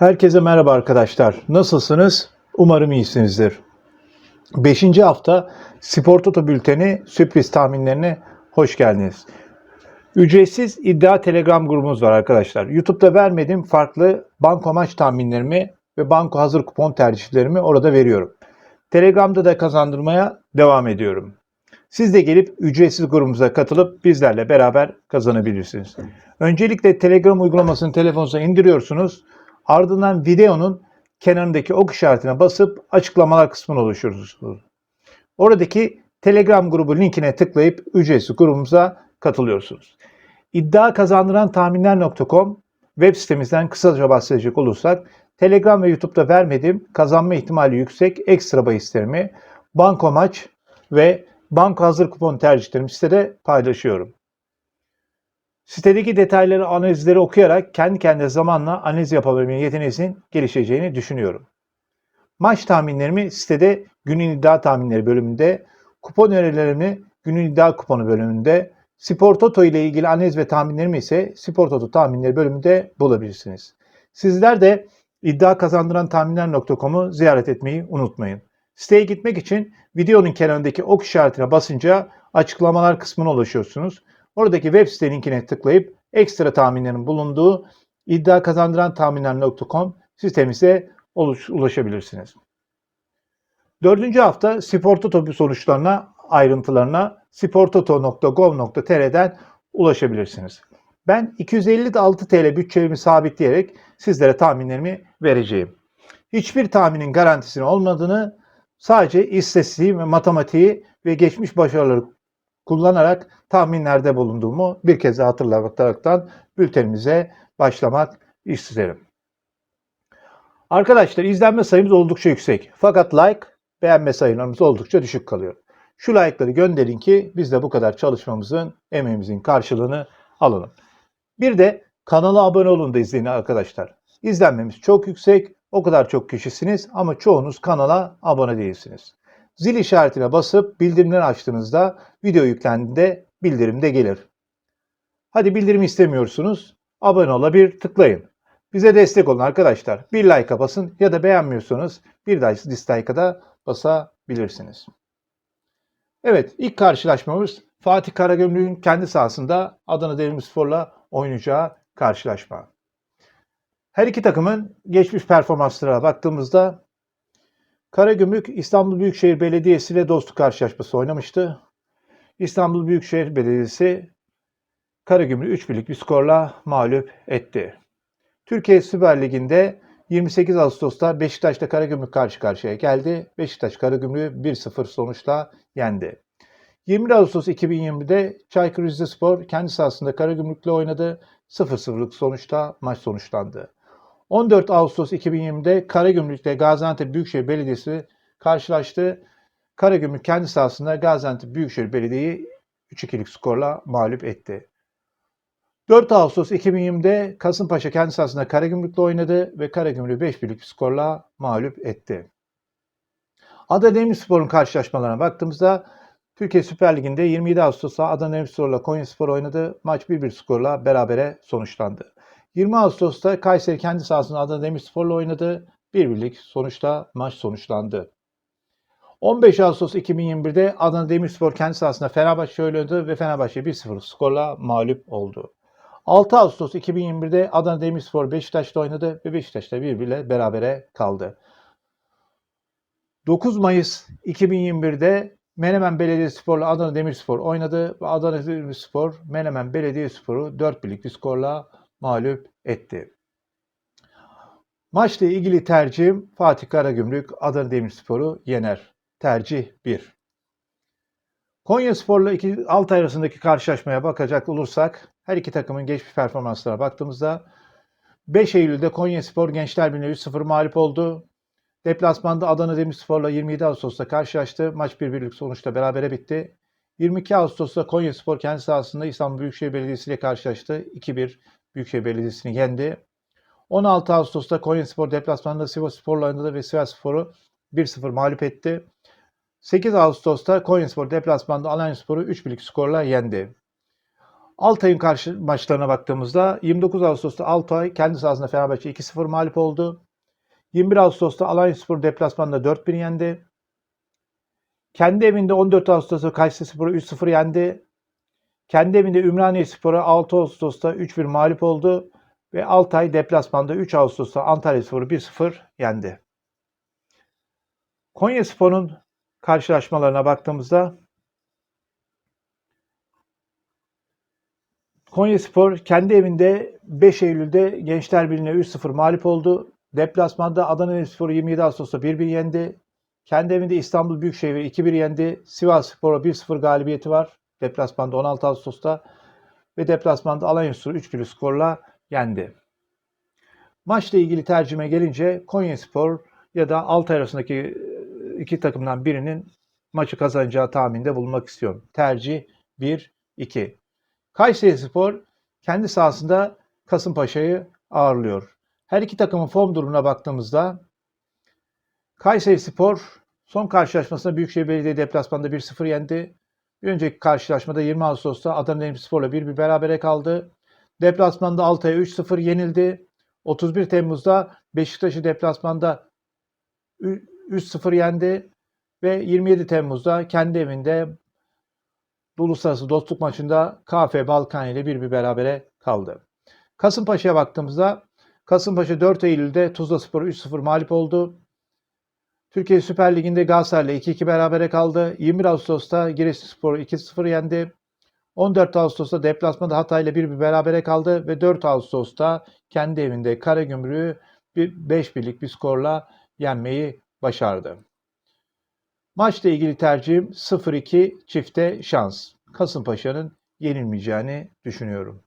Herkese merhaba arkadaşlar. Nasılsınız? Umarım iyisinizdir. 5. hafta Spor Toto Bülteni sürpriz tahminlerine hoş geldiniz. Ücretsiz iddia Telegram grubumuz var arkadaşlar. YouTube'da vermediğim farklı banko maç tahminlerimi ve banko hazır kupon tercihlerimi orada veriyorum. Telegram'da da kazandırmaya devam ediyorum. Siz de gelip ücretsiz grubumuza katılıp bizlerle beraber kazanabilirsiniz. Öncelikle Telegram uygulamasını telefonunuza indiriyorsunuz. Ardından videonun kenarındaki ok işaretine basıp açıklamalar kısmına oluşuyorsunuz. Oradaki Telegram grubu linkine tıklayıp ücretsiz grubumuza katılıyorsunuz. İddia kazandıran tahminler.com web sitemizden kısaca bahsedecek olursak Telegram ve YouTube'da vermediğim kazanma ihtimali yüksek ekstra bahislerimi, banko maç ve banko hazır kupon tercihlerimi sitede paylaşıyorum. Sitedeki detayları, analizleri okuyarak kendi kendine zamanla analiz yapabilme yeteneğinizin gelişeceğini düşünüyorum. Maç tahminlerimi sitede günün iddia tahminleri bölümünde, kupon önerilerimi günün iddia kuponu bölümünde, Spor Toto ile ilgili analiz ve tahminlerimi ise Spor Toto tahminleri bölümünde bulabilirsiniz. Sizler de iddia kazandıran tahminler.com'u ziyaret etmeyi unutmayın. Siteye gitmek için videonun kenarındaki ok işaretine basınca açıklamalar kısmına ulaşıyorsunuz. Oradaki web site linkine tıklayıp ekstra tahminlerin bulunduğu iddia kazandıran tahminler.com sitemize ulaşabilirsiniz. Dördüncü hafta Spor Toto sonuçlarına, ayrıntılarına sportoto.gov.tr'den ulaşabilirsiniz. Ben 256 TL bütçemi sabitleyerek sizlere tahminlerimi vereceğim. Hiçbir tahminin garantisinin olmadığını sadece istatistiği ve matematiği ve geçmiş başarıları kullanarak tahminlerde bulunduğumu bir kez daha hatırlataraktan bültenimize başlamak isterim. Arkadaşlar izlenme sayımız oldukça yüksek. Fakat like, beğenme sayılarımız oldukça düşük kalıyor. Şu like'ları gönderin ki biz de bu kadar çalışmamızın, emeğimizin karşılığını alalım. Bir de kanala abone olun da izleyin arkadaşlar. İzlenmemiz çok yüksek, o kadar çok kişisiniz ama çoğunuz kanala abone değilsiniz. Zil işaretine basıp bildirimleri açtığınızda video yüklendiğinde bildirim de gelir. Hadi bildirim istemiyorsunuz. Abone olabilir tıklayın. Bize destek olun arkadaşlar. Bir like basın ya da beğenmiyorsanız bir dislike'a da basabilirsiniz. Evet ilk karşılaşmamız Fatih Karagümrük'ün kendi sahasında Adana Demirspor'la oynayacağı karşılaşma. Her iki takımın geçmiş performanslara baktığımızda Karagümrük İstanbul Büyükşehir Belediyesi ile dostluk karşılaşması oynamıştı. İstanbul Büyükşehir Belediyesi Karagümrük 3 birlik bir skorla mağlup etti. Türkiye Süper Ligi'nde 28 Ağustos'ta Beşiktaş'ta Karagümrük karşı karşıya geldi. Beşiktaş Karagümrük'ü 1-0 sonuçla yendi. 20 Ağustos 2020'de Çaykur Rizespor kendi sahasında Karagümrük'le oynadı. 0-0'lık sonuçta maç sonuçlandı. 14 Ağustos 2020'de Karagümrük'te Gaziantep Büyükşehir Belediyesi karşılaştı. Karagümrük kendi sahasında Gaziantep Büyükşehir Belediye'yi 3-2'lik skorla mağlup etti. 4 Ağustos 2020'de Kasımpaşa kendi sahasında Karagümrük'le oynadı ve Karagümrük'ü 5-1'lik bir skorla mağlup etti. Adana Demirspor'un karşılaşmalarına baktığımızda Türkiye Süper Ligi'nde 27 Ağustos'ta Adana Demirspor'la Konyaspor oynadı. Maç 1-1 skorla berabere sonuçlandı. 20 Ağustos'ta Kayseri kendi sahasında Adana Demirspor'la oynadı. 1-1'lik sonuçta maç sonuçlandı. 15 Ağustos 2021'de Adana Demirspor kendi sahasında Fenerbahçe oynadı ve Fenerbahçe 1-0 skorla mağlup oldu. 6 Ağustos 2021'de Adana Demirspor Beşiktaş'ta oynadı ve Beşiktaş'ta 1-1 berabere kaldı. 9 Mayıs 2021'de Menemen Belediyespor'la Adana Demirspor oynadı ve Adana Demirspor Menemen Belediyespor'u 4-1'lik bir skorla mağlup etti. Maçla ilgili tercihim Fatih Karagümrük Adana Demirspor'u yener. Tercih 1. Konya Spor'la iki alt arasındaki karşılaşmaya bakacak olursak her iki takımın geçmiş performanslarına baktığımızda 5 Eylül'de Konya Spor Gençler Birliği 3-0 mağlup oldu. Deplasmanda Adana Demirspor'la 27 Ağustos'ta karşılaştı. Maç 1-1'lik sonuçta berabere bitti. 22 Ağustos'ta Konya Spor kendi sahasında İstanbul Büyükşehir Belediyesi ile karşılaştı. 2-1 Büyükşehir Belediyesi'ni yendi. 16 Ağustos'ta Konya Spor deplasmanda Sivas Spor'la oynadı ve Sivas Spor'u 1-0 mağlup etti. 8 Ağustos'ta Konyaspor deplasmanda Alanyaspor'u 3-1'lik skorla yendi. Altay'ın karşı maçlarına baktığımızda 29 Ağustos'ta Altay kendi sahasında Fenerbahçe 2-0 mağlup oldu. 21 Ağustos'ta Alanyaspor deplasmanda 4-1 yendi. Kendi evinde 14 Ağustos'ta Kayserispor'u 3-0 yendi. Kendi evinde Ümraniyespor'a 6 Ağustos'ta 3-1 mağlup oldu ve Altay deplasmanda 3 Ağustos'ta Antalyaspor'u 1-0 yendi. Konyaspor'un karşılaşmalarına baktığımızda Konyaspor kendi evinde 5 Eylül'de Gençler Birliği'ne 3-0 mağlup oldu. Deplasmanda Adana Demirspor'u 27 Ağustos'ta 1-1 yendi. Kendi evinde İstanbul Büyükşehir'i 2-1 yendi. Sivas Spor'a 1-0 galibiyeti var. Deplasmanda 16 Ağustos'ta ve deplasmanda Alanyaspor'u 3-1 skorla yendi. Maçla ilgili tercüme gelince Konyaspor ya da Altay arasındaki e, iki takımdan birinin maçı kazanacağı tahminde bulunmak istiyorum. Tercih 1-2. Kayserispor kendi sahasında Kasımpaşa'yı ağırlıyor. Her iki takımın form durumuna baktığımızda Kayserispor son karşılaşmasında Büyükşehir Belediye deplasmanda 1-0 yendi. Bir önceki karşılaşmada 20 Ağustos'ta Adana Demirspor'la 1-1 berabere kaldı. Deplasmanda Altay'a 3-0 yenildi. 31 Temmuz'da Beşiktaş'ı deplasmanda 3-0 yendi ve 27 Temmuz'da kendi evinde uluslararası dostluk maçında KF Balkan ile bir bir berabere kaldı. Kasımpaşa'ya baktığımızda Kasımpaşa 4 Eylül'de Tuzla Spor'u 3-0 mağlup oldu. Türkiye Süper Ligi'nde Galatasaray'la 2-2 berabere kaldı. 21 Ağustos'ta Giresunspor'u 2-0 yendi. 14 Ağustos'ta deplasmada Hatay'la 1-1 berabere kaldı ve 4 Ağustos'ta kendi evinde Karagümrük'ü 5 birlik bir skorla yenmeyi başardı. Maçla ilgili tercihim 0-2 çifte şans. Kasımpaşa'nın yenilmeyeceğini düşünüyorum.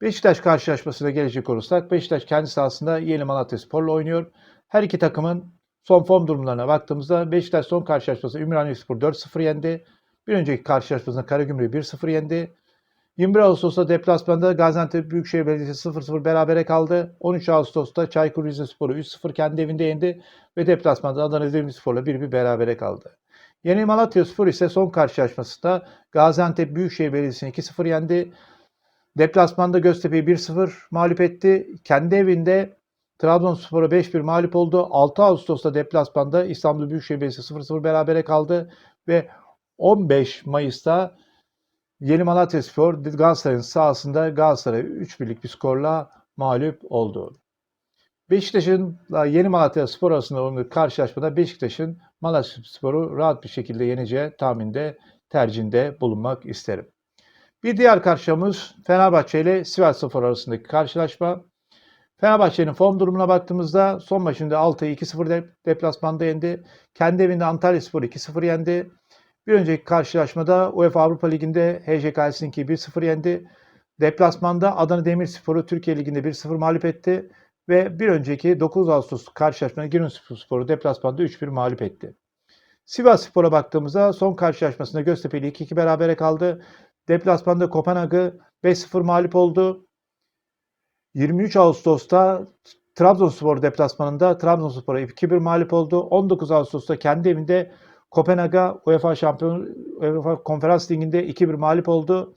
Beşiktaş karşılaşmasına gelecek olursak Beşiktaş kendi sahasında Yeni Malatya Spor'la oynuyor. Her iki takımın son form durumlarına baktığımızda Beşiktaş son karşılaşmasında Ümraniyespor 4-0 yendi. Bir önceki karşılaşmasında Karagümrük'ü 1-0 yendi. 21 Ağustos'ta deplasmanda Gaziantep Büyükşehir Belediyesi 0-0 berabere kaldı. 13 Ağustos'ta Çaykur Rizespor'u 3-0 kendi evinde yendi ve deplasmanda Adana Demirspor'la 1-1 berabere kaldı. Yeni Malatya Spor ise son karşılaşmasında Gaziantep Büyükşehir Belediyesi'ni 2-0 yendi. Deplasmanda Göztepe'yi 1-0 mağlup etti. Kendi evinde Trabzonspor'a 5-1 mağlup oldu. 6 Ağustos'ta deplasmanda İstanbul Büyükşehir Belediyesi 0-0 berabere kaldı ve 15 Mayıs'ta Yeni Malatya Spor Galatasaray'ın sahasında Galatasaray 3 birlik bir skorla mağlup oldu. Beşiktaş'ın Yeni Malatya Spor arasında oynadığı karşılaşmada Beşiktaş'ın Malatya Spor'u rahat bir şekilde yeneceği tahminde tercihinde bulunmak isterim. Bir diğer karşılaşmamız Fenerbahçe ile Sivas Spor arasındaki karşılaşma. Fenerbahçe'nin form durumuna baktığımızda son maçında Altay'ı 2-0 deplasmanda yendi. Kendi evinde Antalya Spor 2-0 yendi. Bir önceki karşılaşmada UEFA Avrupa Ligi'nde HJK Helsinki'yi 1-0 yendi. Deplasmanda Adana Demirspor'u Türkiye Ligi'nde 1-0 mağlup etti. Ve bir önceki 9 Ağustos karşılaşmada Giresunspor'u deplasmanda 3-1 mağlup etti. Sivas Spor'a baktığımızda son karşılaşmasında Göztepe ile 2-2 berabere kaldı. Deplasmanda Kopenhag'ı 5-0 mağlup oldu. 23 Ağustos'ta Trabzonspor deplasmanında Trabzonspor'a 2-1 mağlup oldu. 19 Ağustos'ta kendi evinde Kopenhag'a UEFA Şampiyon UEFA Konferans Ligi'nde 2-1 mağlup oldu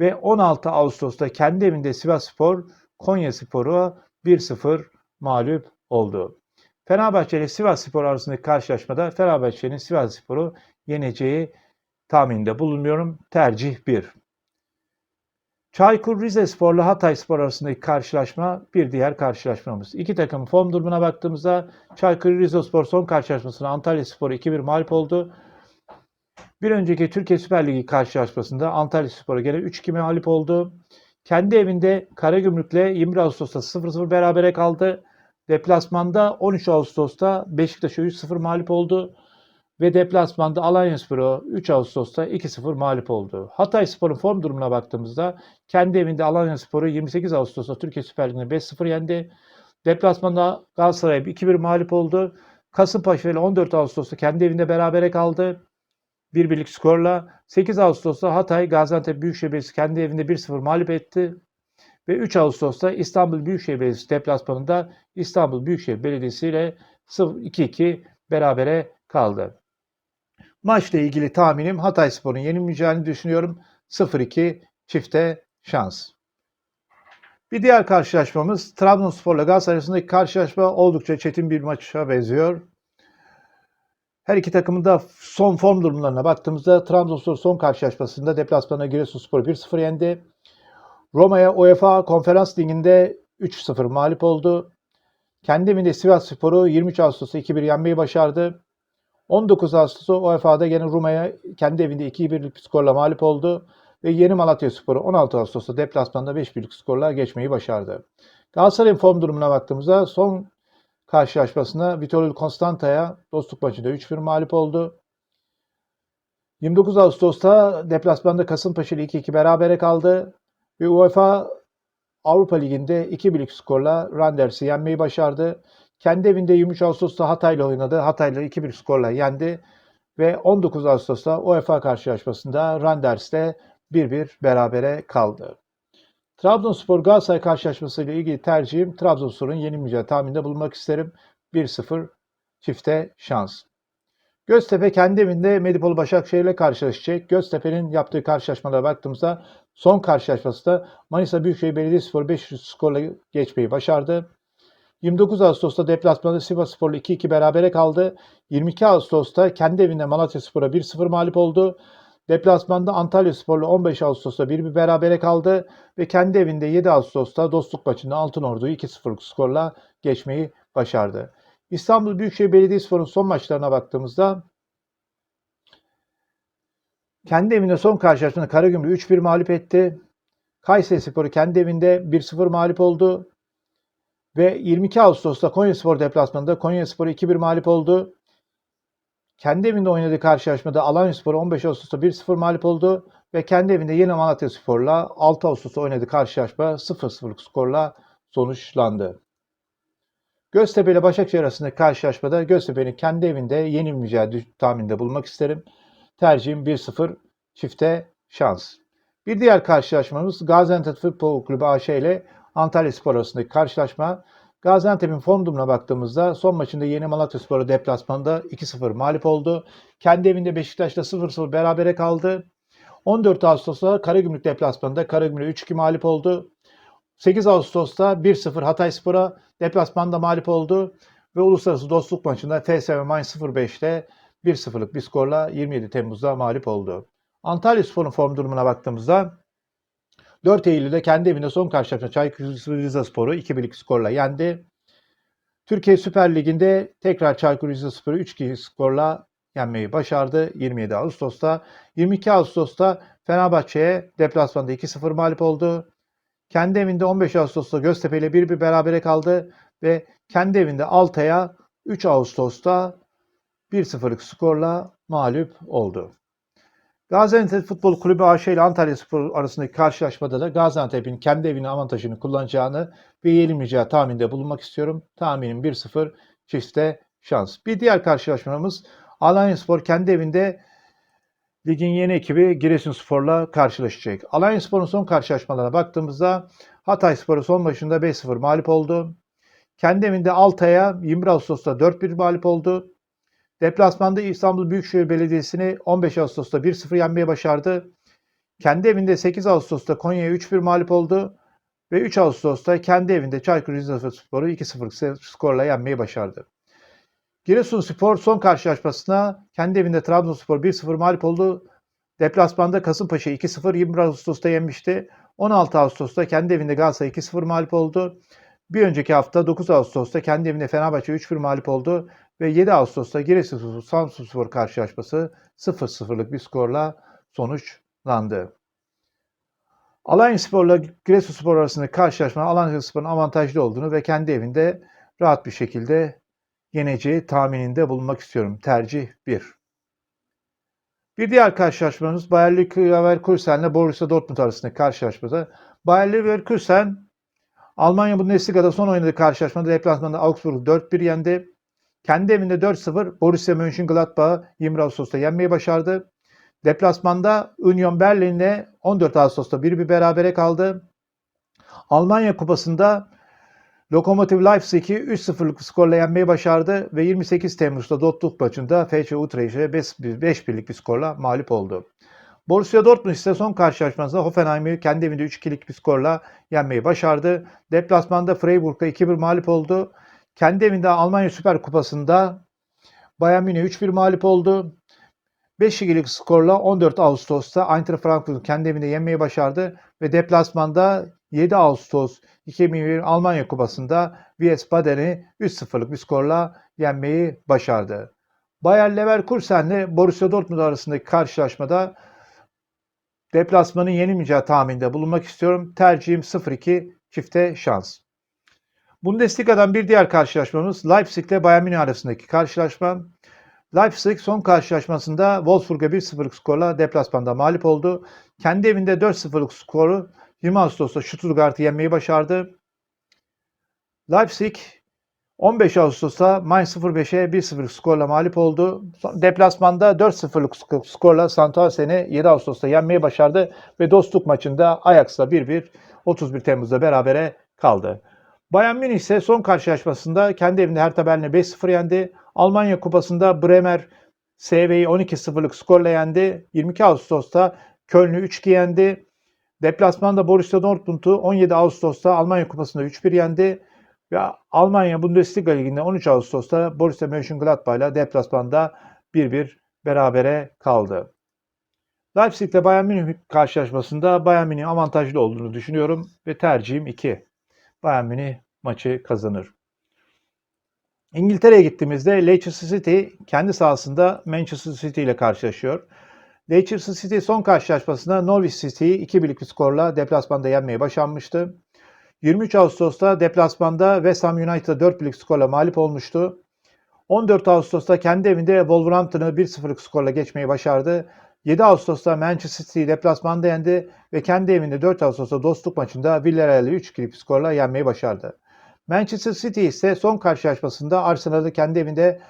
ve 16 Ağustos'ta kendi evinde Sivasspor Konya Spor'u 1-0 mağlup oldu. Fenerbahçe ile Sivasspor arasındaki karşılaşmada Fenerbahçe'nin Sivasspor'u yeneceği tahmininde bulunmuyorum. Tercih 1. Çaykur Rizespor ile Hatayspor arasındaki karşılaşma bir diğer karşılaşmamız. İki takımın form durumuna baktığımızda Çaykur Rizespor son karşılaşmasında Antalya Spor'u 2-1 mağlup oldu. Bir önceki Türkiye Süper Ligi karşılaşmasında Antalya Spor'a gene 3-2 mağlup oldu. Kendi evinde Karagümrük'le 20 Ağustos'ta 0-0 berabere kaldı. Deplasmanda 13 Ağustos'ta Beşiktaş'a 3-0 mağlup oldu ve deplasmanda Alanyaspor'u 3 Ağustos'ta 2-0 mağlup oldu. Hatay Spor'un form durumuna baktığımızda kendi evinde Alanyaspor'u 28 Ağustos'ta Türkiye Süper Ligi'nde 5-0 yendi. Deplasmanda Galatasaray'a 2-1 mağlup oldu. Kasımpaşa ile 14 Ağustos'ta kendi evinde berabere kaldı. Bir birlik skorla 8 Ağustos'ta Hatay Gaziantep Büyükşehir Belediyesi kendi evinde 1-0 mağlup etti. Ve 3 Ağustos'ta İstanbul Büyükşehir Belediyesi deplasmanında İstanbul Büyükşehir Belediyesi ile 2-2 berabere kaldı. Maçla ilgili tahminim Hatay Spor'un yenilmeyeceğini düşünüyorum. 0-2 çifte şans. Bir diğer karşılaşmamız Trabzonspor'la Galatasaray arasındaki karşılaşma oldukça çetin bir maça benziyor. Her iki takımın da son form durumlarına baktığımızda Trabzonspor son karşılaşmasında deplasmanda Giresunspor 1-0 yendi. Roma'ya UEFA Konferans Ligi'nde 3-0 mağlup oldu. Kendi evinde Sivasspor'u 23 Ağustos'ta 2-1 yenmeyi başardı. 19 Ağustos'ta UEFA'da gene Roma'ya kendi evinde 2-1'lik bir skorla mağlup oldu ve Yeni Malatya Sporu 16 Ağustos'ta deplasmanda 5-1'lik skorla geçmeyi başardı. Galatasaray'ın form durumuna baktığımızda son karşılaşmasında Vitorul Constanta'ya dostluk maçında 3-1 mağlup oldu. 29 Ağustos'ta deplasmanda Kasımpaşa ile 2-2 berabere kaldı ve UEFA Avrupa Ligi'nde 2-1'lik skorla Randers'i yenmeyi başardı. Kendi evinde 23 Ağustos'ta Hatay'la oynadı. Hatay'la 2-1 skorla yendi. Ve 19 Ağustos'ta UEFA karşılaşmasında Randers'te 1-1 berabere kaldı. Trabzonspor Galatasaray karşılaşması ile ilgili tercihim Trabzonspor'un yenilmeyeceği tahminde bulunmak isterim. 1-0 çifte şans. Göztepe kendi evinde Medipol Başakşehir ile karşılaşacak. Göztepe'nin yaptığı karşılaşmalara baktığımızda son karşılaşmasında Manisa Büyükşehir Belediyespor 500 skorla geçmeyi başardı. 29 Ağustos'ta deplasmanda Sivasspor'la 2-2 berabere kaldı. 22 Ağustos'ta kendi evinde Malatyaspor'a 1-0 mağlup oldu. Deplasmanda Antalyaspor'la 15 Ağustos'ta 1-1 berabere kaldı ve kendi evinde 7 Ağustos'ta dostluk maçında Altınordu'yu 2-0'lık skorla geçmeyi başardı. İstanbul Büyükşehir Belediyespor'un son maçlarına baktığımızda kendi evinde son karşılaşmasında Karagümrük 3-1 mağlup etti. Kayseri Sporu kendi evinde 1-0 mağlup oldu. Ve 22 Ağustos'ta Konyaspor deplasmanında Konyaspor 2-1 mağlup oldu. Kendi evinde oynadığı karşılaşmada Alanyaspor 15 Ağustos'ta 1-0 mağlup oldu. Ve kendi evinde yine Malatyaspor'la 6 Ağustos'ta oynadığı karşılaşma 0-0'lık skorla sonuçlandı. Göztepe ile Başakşehir arasındaki karşılaşmada Göztepe'nin kendi evinde yenilmeyeceği tahminde bulmak isterim. Tercihim 1-0 çifte şans. Bir diğer karşılaşmamız Gaziantep Futbol Kulübü AŞ ile Antalya Spor arasındaki karşılaşma. Gaziantep'in form durumuna baktığımızda son maçında Yeni Malatya Spor'u deplasmanda 2-0 mağlup oldu. Kendi evinde Beşiktaş'la 0-0 berabere kaldı. 14 Ağustos'ta Karagümrük deplasmanında Karagümrük 3-2 mağlup oldu. 8 Ağustos'ta 1-0 Hatay Spor'a deplasmanda mağlup oldu. Ve uluslararası dostluk maçında FSV Mainz 05'te 1-0'lık bir skorla 27 Temmuz'da mağlup oldu. Antalya Spor'un form durumuna baktığımızda 4 Eylül'de kendi evinde son karşılaşma Çaykur Rizespor'u 2-1'lik skorla yendi. Türkiye Süper Ligi'nde tekrar Çaykur Rizespor'u 3-2 skorla yenmeyi başardı 27 Ağustos'ta. 22 Ağustos'ta Fenerbahçe'ye deplasmanda 2-0 mağlup oldu. Kendi evinde 15 Ağustos'ta Göztepe ile 1-1 berabere kaldı ve kendi evinde Altay'a 3 Ağustos'ta 1-0'lık skorla mağlup oldu. Gaziantep Futbol Kulübü AŞ ile Antalya Spor arasındaki karşılaşmada da Gaziantep'in kendi evinin avantajını kullanacağını ve yenilmeyeceği tahminde bulunmak istiyorum. Tahminim 1-0 çifte şans. Bir diğer karşılaşmamız Alanya Spor kendi evinde ligin yeni ekibi Giresunspor'la karşılaşacak. Alanya Spor'un son karşılaşmalarına baktığımızda Hatay Spor'u son başında 5-0 mağlup oldu. Kendi evinde Altay'a 20 Ağustos'ta 4-1 mağlup oldu. Deplasmanda İstanbul Büyükşehir Belediyesi'ni 15 Ağustos'ta 1-0 yenmeye başardı. Kendi evinde 8 Ağustos'ta Konya'ya 3-1 mağlup oldu. Ve 3 Ağustos'ta kendi evinde Çaykur Rizespor'u 2-0 skorla yenmeyi başardı. Giresunspor son karşılaşmasına kendi evinde Trabzonspor 1-0 mağlup oldu. Deplasmanda Kasımpaşa 2-0 20 Ağustos'ta yenmişti. 16 Ağustos'ta kendi evinde Galatasaray 2-0 mağlup oldu. Bir önceki hafta 9 Ağustos'ta kendi evinde Fenerbahçe 3-1 mağlup oldu ve 7 Ağustos'ta Giresunspor Samsunspor karşılaşması 0-0'lık bir skorla sonuçlandı. Alanyaspor'la Giresunspor arasındaki karşılaşma Alanyaspor'un avantajlı olduğunu ve kendi evinde rahat bir şekilde yeneceği tahmininde bulunmak istiyorum. Tercih 1. Bir diğer karşılaşmamız Bayer Leverkusen ile Borussia Dortmund arasındaki karşılaşmada. Bayer Leverkusen Almanya Bundesliga'da son oynadığı karşılaşmada deplasmanda Augsburg'u 4-1 yendi. Kendi evinde 4-0 Borussia Mönchengladbach'ı 20 Ağustos'ta yenmeyi başardı. Deplasmanda Union Berlin'le 14 Ağustos'ta 1-1 berabere kaldı. Almanya Kupası'nda Lokomotiv Leipzig'i 3-0'lık skorla yenmeyi başardı ve 28 Temmuz'da Dortmund maçında FC Utrecht'e 5-1'lik bir skorla mağlup oldu. Borussia Dortmund ise son karşılaşmasında Hoffenheim'i kendi evinde 3-2'lik bir skorla yenmeyi başardı. Deplasmanda Freiburg'da 2-1 mağlup oldu. Kendi evinde Almanya Süper Kupası'nda Bayern Münih 3-1 mağlup oldu. 5-2'lik skorla 14 Ağustos'ta Eintracht Frankfurt'u kendi evinde yenmeyi başardı ve deplasmanda 7 Ağustos 2021 Almanya Kupası'nda Wiesbaden'i 3-0'lık bir skorla yenmeyi başardı. Bayer Leverkusen ile Borussia Dortmund arasındaki karşılaşmada deplasmanın yenilmeyeceği tahminde bulunmak istiyorum. Tercihim 0-2 çifte şans. Bundesliga'dan bir diğer karşılaşmamız Leipzig ile Bayern Münih arasındaki karşılaşma. Leipzig son karşılaşmasında Wolfsburg'a 1-0'lık skorla deplasmanda mağlup oldu. Kendi evinde 4-0'lık skoru 20 Ağustos'ta Stuttgart'ı yenmeyi başardı. Leipzig 15 Ağustos'ta Mainz 05'e 1-0'lık skorla mağlup oldu. Deplasmanda 4-0'lık skorla Santausen'i 7 Ağustos'ta yenmeyi başardı ve dostluk maçında Ajax'la 1-1 31 Temmuz'da berabere kaldı. Bayern Münih ise son karşılaşmasında kendi evinde Hertha Berlin'e 5-0 yendi. Almanya Kupası'nda Bremer SV'yi 12-0'lık skorla yendi. 22 Ağustos'ta Köln'ü 3-2 yendi. Deplasmanda Borussia Dortmund'u 17 Ağustos'ta Almanya Kupası'nda 3-1 yendi. Ve Almanya Bundesliga Ligi'nde 13 Ağustos'ta Borussia Mönchengladbach ile deplasmanda 1-1 berabere kaldı. Leipzig ile Bayern Münih karşılaşmasında Bayern Münih avantajlı olduğunu düşünüyorum ve tercihim 2. Bayern Münih maçı kazanır. İngiltere'ye gittiğimizde Leicester City kendi sahasında Manchester City ile karşılaşıyor. Leicester City son karşılaşmasında Norwich City'yi 2-1'lik bir skorla deplasmanda yenmeyi başarmıştı. 23 Ağustos'ta deplasmanda West Ham United'a 4-1'lik skorla mağlup olmuştu. 14 Ağustos'ta kendi evinde Wolverhampton'ı 1-0'lık skorla geçmeyi başardı. 7 Ağustos'ta Manchester City'yi deplasmanda yendi ve kendi evinde 4 Ağustos'ta dostluk maçında Villarreal'i 3-2'lik skorla yenmeyi başardı. Manchester City ise son karşılaşmasında Arsenal'ı kendi evinde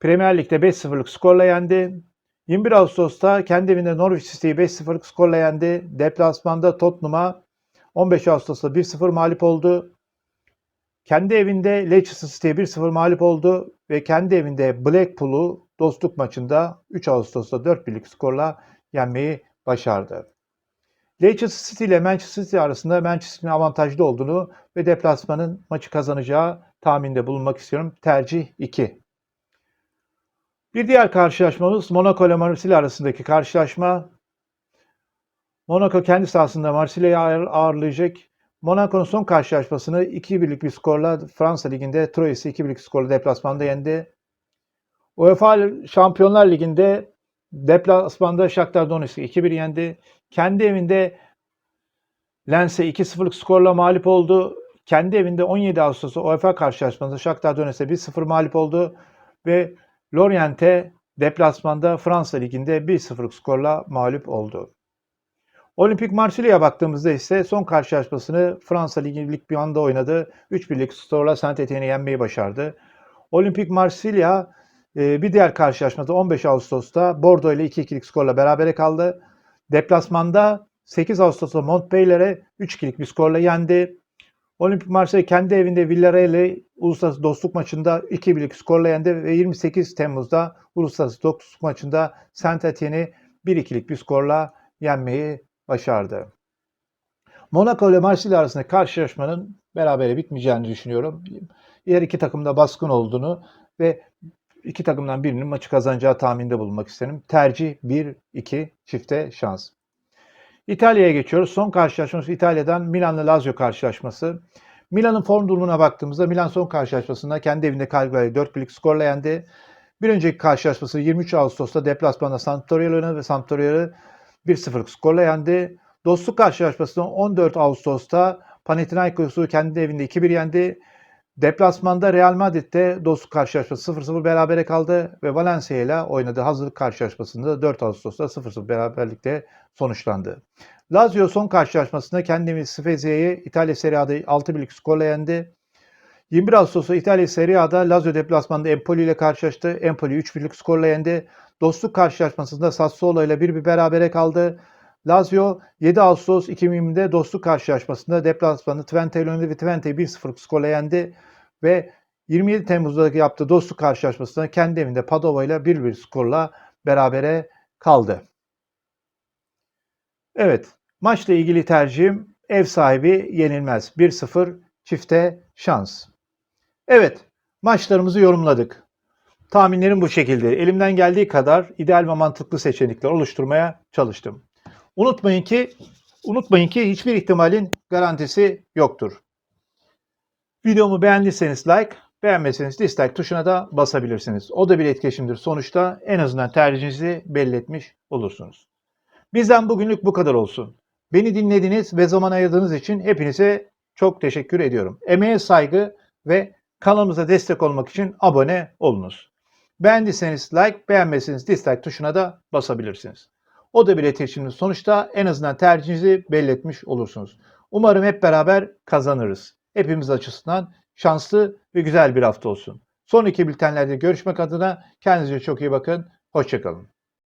Premier Lig'de 5-0'lık skorla yendi. 21 Ağustos'ta kendi evinde Norwich City'yi 5-0'lık skorla yendi. Deplasmanda Tottenham'a 15 Ağustos'ta 1-0 mağlup oldu. Kendi evinde Leicester City'ye 1-0 mağlup oldu ve kendi evinde Blackpool'u dostluk maçında 3 Ağustos'ta 4-1'lik skorla yenmeyi başardı. Leicester City ile Manchester City arasında Manchester'ın avantajlı olduğunu ve deplasmanın maçı kazanacağı tahminde bulunmak istiyorum. Tercih 2. Bir diğer karşılaşmamız Monaco ile Marsilya arasındaki karşılaşma. Monaco kendi sahasında Marsilya'yı ağır, ağırlayacak. Monaco'nun son karşılaşmasını 2-1'lik bir skorla Fransa Ligi'nde Troyes'i 2-1'lik skorla deplasmanda yendi. UEFA Şampiyonlar Ligi'nde deplasmanda Shakhtar Donetsk'i 2-1 yendi. Kendi evinde Lens'e 2-0'lık skorla mağlup oldu. Kendi evinde 17 Ağustos'ta UEFA karşılaşmasında Shakhtar Donetsk'e 1-0 mağlup oldu ve Lorient'e deplasmanda Fransa Ligi'nde 1-0'lık skorla mağlup oldu. Olimpik Marsilya'ya baktığımızda ise son karşılaşmasını Fransa Ligi Lig 1'de oynadı. 3-1'lik skorla Saint-Étienne'i yenmeyi başardı. Olimpik Marsilya e, bir diğer karşılaşmada 15 Ağustos'ta Bordeaux ile 2-2'lik skorla berabere kaldı. Deplasmanda 8 Ağustos'ta Montpellier'e 3-2'lik bir skorla yendi. Olimpik Marsilya kendi evinde Villarreal'i uluslararası dostluk maçında 2-1'lik skorla yendi ve 28 Temmuz'da uluslararası dostluk maçında Saint-Étienne'i 1-2'lik bir skorla yenmeyi başardı. Monaco ile Marsilya arasındaki karşılaşmanın berabere bitmeyeceğini düşünüyorum. Diğer iki takımda baskın olduğunu ve iki takımdan birinin maçı kazanacağı tahminde bulunmak isterim. Tercih 1-2 çifte şans. İtalya'ya geçiyoruz. Son karşılaşmamız İtalya'dan Milan'la Lazio karşılaşması. Milan'ın form durumuna baktığımızda Milan son karşılaşmasında kendi evinde Cagliari'yi 4-1'lik skorla yendi. Bir önceki karşılaşması 23 Ağustos'ta deplasmanda Sampdoria'yla oynadı ve Sampdoria'yı 1-0'lık skorla yendi. Dostluk karşılaşmasında 14 Ağustos'ta Panathinaikos'u kendi evinde 2-1 yendi. Deplasmanda Real Madrid'de dostluk karşılaşması 0-0 berabere kaldı ve Valencia ile oynadığı hazırlık karşılaşmasında 4 Ağustos'ta 0-0 beraberlikte sonuçlandı. Lazio son karşılaşmasında kendimiz Spezia'yı İtalya Serie A'da 6-1'lik skorla yendi. 21 Ağustos'ta İtalya Serie A'da Lazio deplasmanda Empoli ile karşılaştı. Empoli 3-1'lik skorla yendi. Dostluk karşılaşmasında Sassuolo ile bir bir berabere kaldı. Lazio 7 Ağustos 2020'de dostluk karşılaşmasında deplasmanda Twente ile oynadı ve Twente'yi 1-0 skorla yendi ve 27 Temmuz'da yaptığı dostluk karşılaşmasında kendi evinde Padova ile 1-1 skorla berabere kaldı. Evet, maçla ilgili tercihim ev sahibi yenilmez. 1-0 çifte şans. Evet, maçlarımızı yorumladık. Tahminlerim bu şekilde. Elimden geldiği kadar ideal ve mantıklı seçenekler oluşturmaya çalıştım. Unutmayın ki unutmayın ki hiçbir ihtimalin garantisi yoktur. Videomu beğendiyseniz like, beğenmezseniz dislike tuşuna da basabilirsiniz. O da bir etkileşimdir. Sonuçta en azından tercihinizi belli etmiş olursunuz. Bizden bugünlük bu kadar olsun. Beni dinlediniz ve zaman ayırdığınız için hepinize çok teşekkür ediyorum. Emeğe saygı ve kanalımıza destek olmak için abone olunuz. Beğendiyseniz like, beğenmezseniz dislike tuşuna da basabilirsiniz. O da bir iletişimdir. Sonuçta en azından tercihinizi belli etmiş olursunuz. Umarım hep beraber kazanırız. Hepimiz açısından şanslı ve güzel bir hafta olsun. Sonraki bültenlerde görüşmek adına kendinize çok iyi bakın. Hoşçakalın.